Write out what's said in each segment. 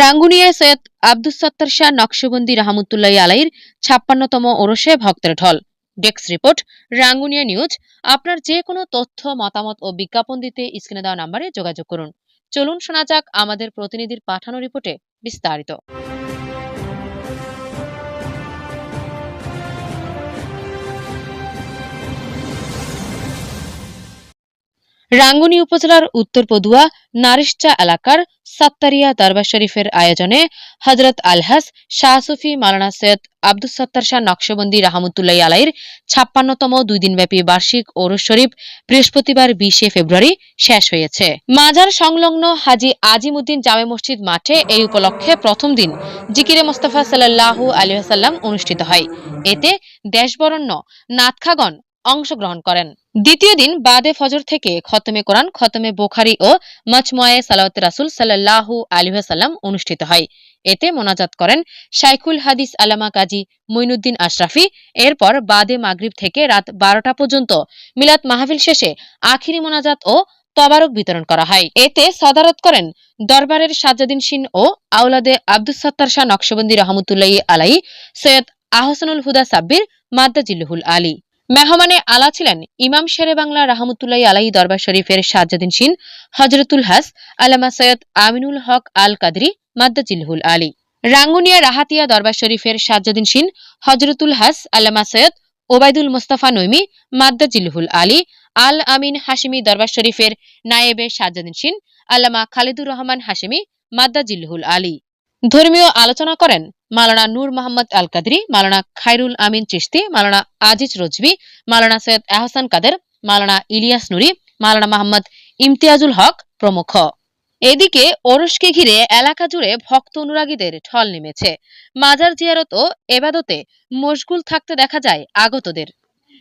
রাঙ্গুনিয়ায় সৈয়দ আব্দুস সত্তার শাহ নকশবন্দি রহমতুল্লাহ আলাইর ছাপ্পান্নতম ওরসে ভক্তের ঢল। Desk report, Rangunia news. আপনার যে কোনো তথ্য, মতামত ও বিজ্ঞাপন দিতে স্ক্রিনে দেওয়া নাম্বারে যোগাযোগ করুন। চলুন শোনা যাক আমাদের প্রতিনিধির পাঠানো রিপোর্টে বিস্তারিত। রাঙ্গুনি উপজেলার উত্তর পদুয়া নারিশচা এলাকার সাত্তারিয়া দরবার শরীফের আয়োজনে হজরত আলহাস শাহ সুফি মালানা সৈয়দ আব্দুস সত্তার শাহ নকশবন্দি রাহমতুল্লাহ আলাইর ছাপ্পান্নতম দুই দিনব্যাপী বার্ষিক ওরস শরীফ বৃহস্পতিবার বিশে ফেব্রুয়ারি শেষ হয়েছে। মাজার সংলগ্ন হাজি আজিমুদ্দিন জামে মসজিদ মাঠে এই উপলক্ষে প্রথম দিন জিকিরে মোস্তফা সাল্লাল্লাহু আলী সাল্লাম অনুষ্ঠিত হয়। এতে দেশবরণ্য নাথখাগণ অংশগ্রহণ করেন। দ্বিতীয় দিন বাদে ফজর থেকে খতমে কোরআন, খতমে বোখারি ও মচময়ে সালাওয়াত রাসুল সাল্লাল্লাহু আলাইহি সাল্লাম অনুষ্ঠিত হয়। এতে মোনাজাত করেন শাইখুল হাদিস আলামা কাজী মঈনুদ্দিন আশরাফি। এরপর বাদে মাগরিব থেকে রাত বারোটা পর্যন্ত মিলাদ মাহফিল শেষে আখিরি মোনাজাত ও তবারক বিতরণ করা হয়। এতে সদারত করেন দরবারের সাজ্জাদিন সিন ও আওলাদে আব্দুস সত্তার শাহ নকশবন্দি রহমতুল্লাহ আলাই সৈয়দ আহসানুল হুদা সাব্বির মাদ্দাজিল্লুহুল আলী। মেহমানে আলা ছিলেন ইমাম শেরে বাংলা রাহমতুল্লাহ আলাই দরবার শরীফের সাজ্জাদিন সিন হজরতুল হাস আলামা সৈয়দ আমিনুল হক আল কাদরি মাদ্দাজিল্লুহুল আলী। রাঙ্গুনিয়া রাহাতিয়া দরবার শরীফের সাজ্জাদিন সিন হজরতুল হাস আলামা সৈয়দ ওবায়দুল মোস্তফা নৈমি মাদ্দাজিল্লুহুল আলী। আল আমিন হাশিমি দরবার শরীফের নায়েবে সাজ্জাদিন সিন আল্লামা খালিদুর রহমান হাশিমি মাদ্দাজিল্লুহুল আলী। ধর্মীয় আলোচনা করেন মালানা নূর মোহাম্মদ আল কাদরি মালানা খাইরুল আমিন চিস্তি মালানা আজিজ রজবি, মালানা সৈয়দ আহসান কাদের, মালানা ইলিয়াস নুরি, মালানা মোহাম্মদ ইমতিয়াজুল হক প্রমুখ। এদিকে ওরসকে ঘিরে এলাকা জুড়ে ভক্ত অনুরাগীদের ঠল নেমেছে। মাজার জিয়ারত এবাদতে মশগুল থাকতে দেখা যায় আগতদের।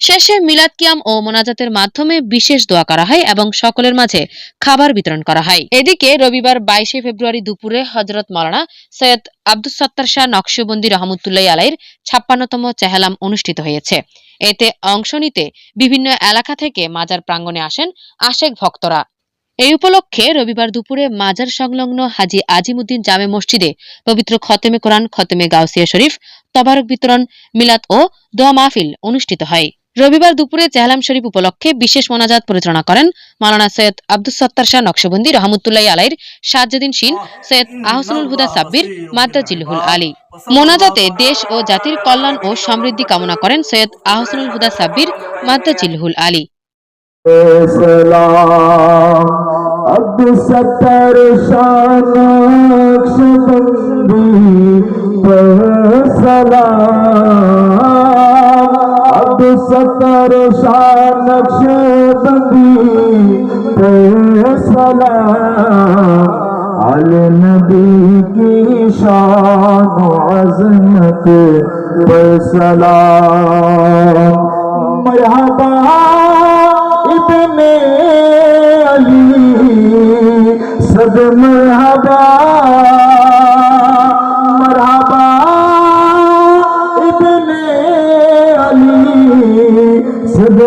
শেষে মিলাদ কিয়াম ও মোনাজাতের মাধ্যমে বিশেষ দোয়া করা হয় এবং সকলের মাঝে খাবার বিতরণ করা হয়। এদিকে রবিবার বাইশে ফেব্রুয়ারি দুপুরে হজরত মালানা সৈয়দ আব্দুস সত্তার শাহ নকশবন্দি রহমতুল্লাহ আলাইর ছাপ্পান্নতম চেহালাম অনুষ্ঠিত হয়েছে। এতে অংশ নিতে বিভিন্ন এলাকা থেকে মাজার প্রাঙ্গণে আসেন আশেক ভক্তরা। এই উপলক্ষে রবিবার দুপুরে মাজার সংলগ্ন হাজি আজিমুদ্দিন জামে মসজিদে পবিত্র খতেমে কোরআন, খতেমে গাউসিয়া শরীফ, তবারক বিতরণ, মিলাদ ও দোয়া মাহফিল অনুষ্ঠিত হয়। রবিবার দুপুরে চেহলাম শরীফ উপলক্ষে বিশেষ মোনাজাত পরিচালনা করেন মালানা সৈয়দ আব্দুল সত্তার শাহ নকশবন্দি রহমতুল্লাহ আলাইর সাজ্জাদিন শিন, সৈয়দ আহসানুল হুদা সাব্বির মাদ্রাজিলহুল আলী। মোনাজাতে দেশ ও জাতির কল্যাণ ও সমৃদ্ধি কামনা করেন সৈয়দ আহসানুল হুদা সাব্বির মাদ্রাজিলহুল আলী। সালাম عبد ستر شان نقشبندی سلام عبد ستر شان نقشبندی سلام على نبی کی شان و عظمت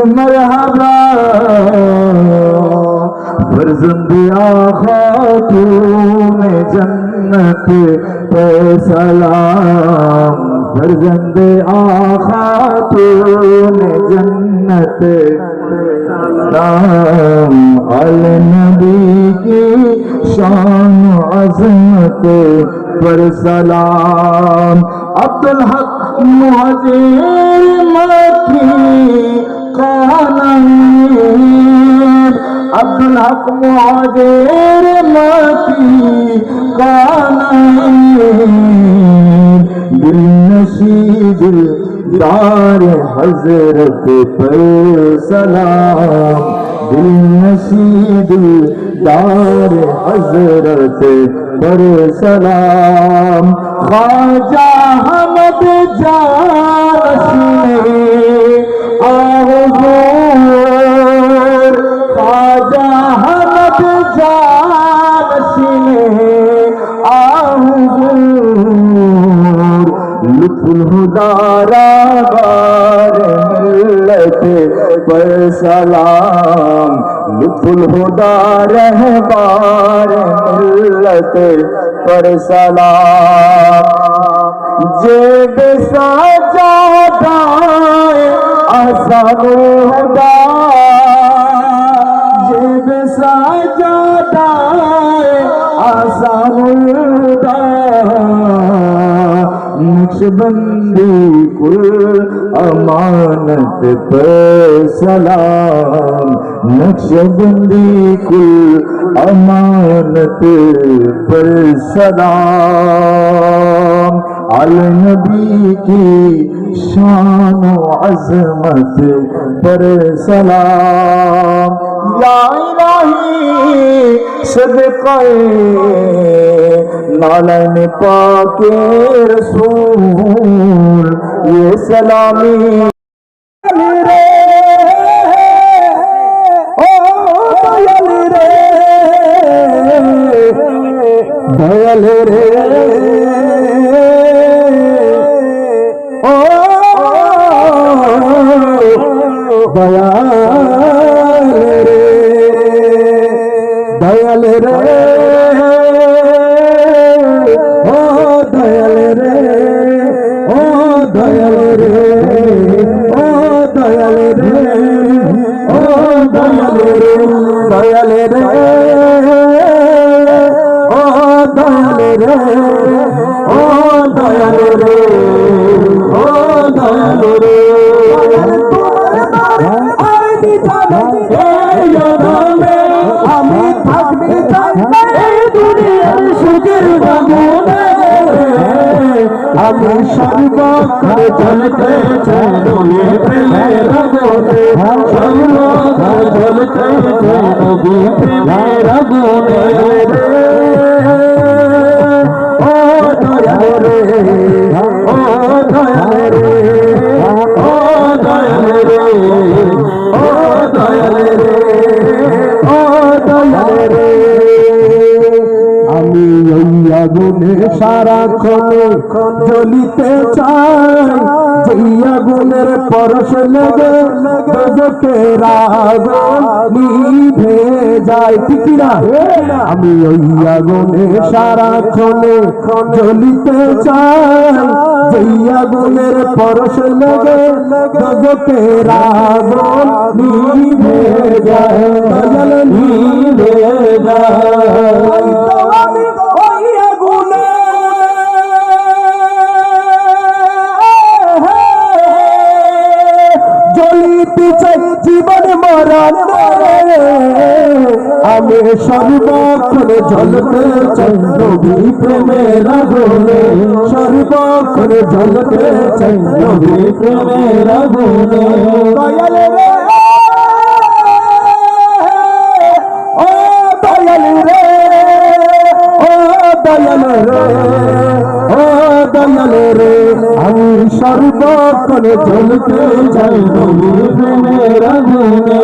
مرحبا فرزند خاتون جنت پہ سلام فرزند خاتون جنت سلام۔ ال نبی کی شان عظمت پر سلام۔ عبدالحق مہاجر مکی কানাইর আব্দুল হক মহাজের মাতি কানাইর দিল নসিদুল دار حضرت پر سلام دل نصیب دار حضرت پر سلام خواجہ حمد جانس نے آہو जहानत लुफुल सीने आहूर बार मिल्लत पर सलाम। लुत्फुल हुदारा पर सलाम। जे बेसा चाहता आसान हुदा नक्शबंदी कुल अमानत पर सलाम। नक्शबंदी कुल अमानत पर सलाम على نبی کی شان و عظمت پر سلام یا الہی صدقے نالن پاک رسول یہ سلامی সর্বক্ষণ চলতে চাই নবী প্রেমের আগুনে সর্বক্ষণ চলতে চাই নবী সারাক্ষণ জ্বলিতে চাই যেই আগুনের পরশ লেগে গজকের আগুন নিভে যায়। না? আমি ওই আগুনে সারাক্ষণ জ্বলিতে চাই। যেই আগুনের পরশ লেগে গজকের আগুন নিভে যায়। নিভে যায়। জ্বলিতে চাই, জীবন মরণ আমি সর্বক্ষণে জ্বলতে চাই, নবী প্রেমের আগুনে সর্বক্ষণে জ্বলতে চাই, নবী আগুনে দয়াল রে, ও দয়াল রে, ও দয়াল রে। সর্বক্ষণে জ্বলতে চাই নবী প্রেমের আগুনে।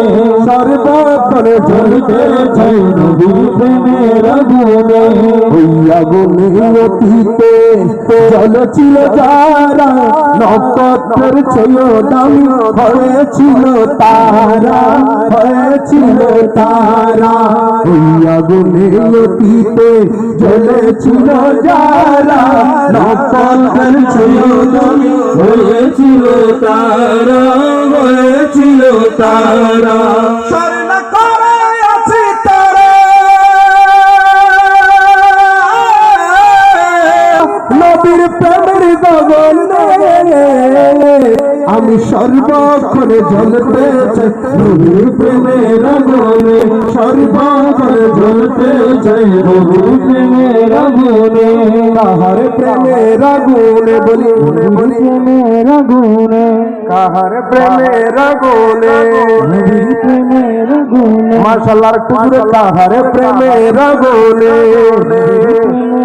সর্বক্ষণে জ্বলতে চাই নবী প্রেমের আগুনে। ওই আগুনে অতীতে জ্বলছিল যারা, নক্ষত্রের চেয়েও দামি হয়েছিল তারা হয়েছিল তারা। ওই আগুনে অতীতে জ্বলেছিল যারা, নক্ষত্রের চেয়েও দামি হয়েছিল তারা হয়েছিল তারা। আমি সর্বক্ষণে জ্বলতে চাই নবীর প্রেমের আগুনে। সর্বক্ষণে জ্বলতে চাই নবীর প্রেমের আগুনে। কাহার প্রেমের আগুনে বলি বলি প্রেমের আগুনে। কাহার প্রেমের আগুনে। নবীর প্রেমের আগুনে। মাশাআল্লাহর কুকুরে কাহার প্রেমের আগুনে।